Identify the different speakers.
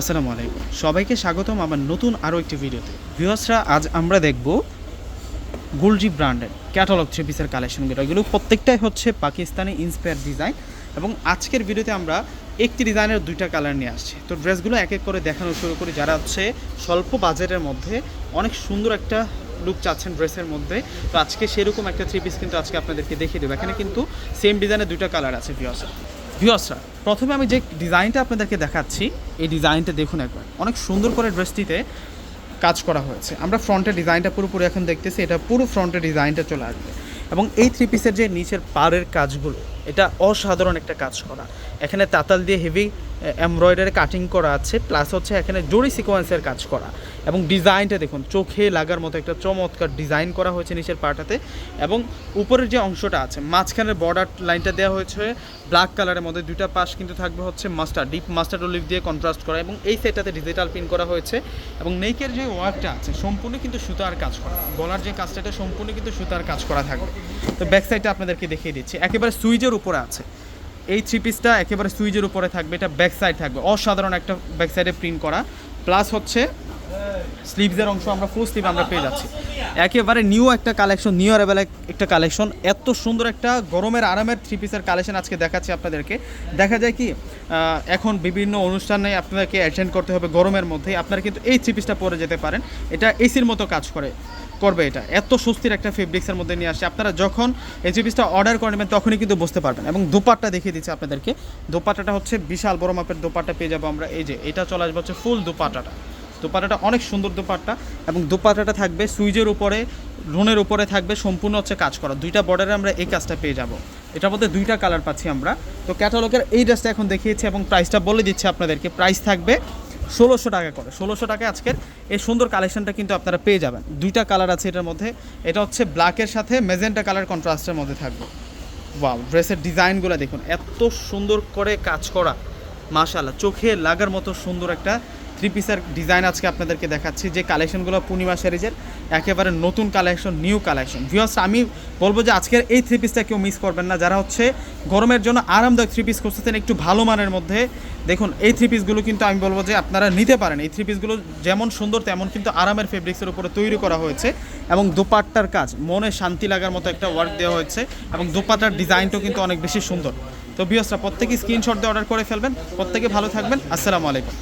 Speaker 1: আসসালামু আলাইকুম। সবাইকে স্বাগতম আমার নতুন আরও একটি ভিডিওতে। ভিউয়ার্সরা, আজ আমরা দেখব গুলজি ব্র্যান্ডের ক্যাটালগ থ্রি পিসের কালেকশনগুলো এগুলো প্রত্যেকটাই হচ্ছে পাকিস্তানি ইন্সপায়ার ডিজাইন এবং আজকের ভিডিওতে আমরা একটি ডিজাইনের দুইটা কালার নিয়ে আসছি। তো ড্রেসগুলো এক এক করে দেখানো শুরু করি। যারা হচ্ছে স্বল্প বাজেটের মধ্যে অনেক সুন্দর একটা লুক চাচ্ছেন ড্রেসের মধ্যে, তো আজকে সেরকম একটা থ্রি পিস কিন্তু আজকে আপনাদেরকে দেখিয়ে দেবো। এখানে কিন্তু সেম ডিজাইনের দুইটা কালার আছে ভিউয়ার্সরা। ভিউয়ার্সরা প্রথমে আমি যে ডিজাইনটা আপনাদেরকে দেখাচ্ছি, এই ডিজাইনটা দেখুন একবার। অনেক সুন্দর করে ড্রেসটিতে কাজ করা হয়েছে। আমরা ফ্রন্টের ডিজাইনটা পুরোপুরি এখন দেখতেছি, এটা পুরো ফ্রন্টের ডিজাইনটা চলে আসবে। এবং এই থ্রি পিসের যে নিচের পাড়ের কাজগুলো এটা অসাধারণ একটা কাজ করা। এখানে তাতাল দিয়ে হেভি এমব্রয়ডারি কাটিং করা আছে প্লাস হচ্ছে এখানে জরি সিকোয়েন্সের কাজ করা। এবং ডিজাইনটা দেখুন, চোখে লাগার মতো একটা চমৎকার ডিজাইন করা হয়েছে নিচের পাটাতে। এবং উপরের যে অংশটা আছে, মাঝখানের বর্ডার লাইনটা দেওয়া হয়েছে ব্ল্যাক কালারের মধ্যে দুইটা পাশ কিন্তু থাকবে হচ্ছে মাস্টার ডিপ মাস্টার অলিভ দিয়ে কন্ট্রাস্ট করা এবং এই সেটটাতে ডিজিটাল প্রিন্ট করা হয়েছে। এবং নেকের যে ওয়ার্কটা আছে, সম্পূর্ণ কিন্তু সুতার কাজ করা। গলার যে কাজটা, এটা সম্পূর্ণ কিন্তু সুতার কাজ করা থাকবে। তো ব্যাক সাইডটা আপনাদেরকে দেখিয়ে দিচ্ছি। একেবারে সুইজের উপরে আছে। এই থ্রি পিসটা একেবারে সুইজের উপরে থাকবে, এটা ব্যাক সাইড থাকবে। অসাধারণ একটা ব্যাক সাইডে প্রিন্ট করা। প্লাস হচ্ছে স্লিভসের অংশ আমরা ফুল স্লিভ আমরা পেয়ে যাচ্ছি। একেবারে নিউ একটা কালেকশন নিউ অ্যারেবেল একটা কালেকশন এত সুন্দর একটা গরমের আরামের থ্রি পিসের কালেকশন আজকে দেখাচ্ছি আপনাদেরকে। দেখা যায় কি এখন বিভিন্ন অনুষ্ঠানে আপনাদেরকে অ্যাটেন্ড করতে হবে গরমের মধ্যে। আপনারা কিন্তু এই থ্রি পিসটা পরে যেতে পারেন। এটা এসির মতো কাজ করে। করবে এটা। এত স্বস্তির একটা ফেব্রিক্সের মধ্যে নিয়ে আসছে আপনারা যখন এই থ্রি পিসটা অর্ডার করে নেবেন, তখনই কিন্তু বুঝতে পারবেন। এবং দোপাট্টা দেখিয়ে দিচ্ছি আপনাদেরকে। দোপাট্টাটা হচ্ছে বিশাল বড় মাপের দোপাট্টা পেয়ে যাব আমরা। এই যে, এটা চলে আসবে হচ্ছে ফুল দোপাট্টাটা। দোপাট্টাটা অনেক সুন্দর দোপাট্টা। এবং দোপাট্টাটা থাকবে সুইজের উপরে লোনের উপরে থাকবে সম্পূর্ণ হচ্ছে কাজ করা। দুইটা বর্ডারে আমরা এই কাজটা পেয়ে যাব। এটার মধ্যে দুইটা কালার পাচ্ছি আমরা। তো ক্যাটালগের এই ড্রেসটা এখন দেখিয়েছি এবং প্রাইসটা বলে দিচ্ছি আপনাদেরকে। প্রাইস থাকবে ষোলোশো টাকা করে। ষোলোশো টাকা আজকের এই সুন্দর কালেকশনটা কিন্তু আপনারা পেয়ে যাবেন। দুইটা কালার আছে এটার মধ্যে। এটা হচ্ছে ব্ল্যাকের সাথে মেজেন্টা কালার কন্ট্রাস্টের মধ্যে থাকবে। ওয়াও ড্রেসের ডিজাইনগুলো দেখুন। এত সুন্দর করে কাজ করা। মাশাল্লাহ চোখে লাগার মতো সুন্দর একটা থ্রি পিসের ডিজাইন আজকে আপনাদেরকে দেখাচ্ছি। যে কালেকশনগুলো পূর্ণিমা সিরিজের একেবারে নতুন কালেকশন নিউ কালেকশন ভিউয়ার্স আমি বলব যে আজকের এই থ্রি পিসটা কেউ মিস করবেন না। যারা হচ্ছে গরমের জন্য আরামদায়ক থ্রি পিস খুঁজতেছেন, একটু ভালো মানের মধ্যে। দেখুন, এই থ্রি পিসগুলো কিন্তু আমি বলব যে আপনারা নিতে পারেন। এই থ্রি পিসগুলো যেমন সুন্দর, তেমন কিন্তু আরামের ফেব্রিক্সের উপরে তৈরি করা হয়েছে। এবং দোপাট্টার কাজ, মনে শান্তি লাগার মতো একটা ওয়ার্ক দেওয়া হয়েছে। এবং দোপাট্টার ডিজাইনটাও কিন্তু অনেক বেশি সুন্দর। তো বিয়সরা প্রত্যেকে স্ক্রিনশট দিয়ে অর্ডার করে ফেলবেন। প্রত্যেকে ভালো থাকবেন। আসসালামু আলাইকুম।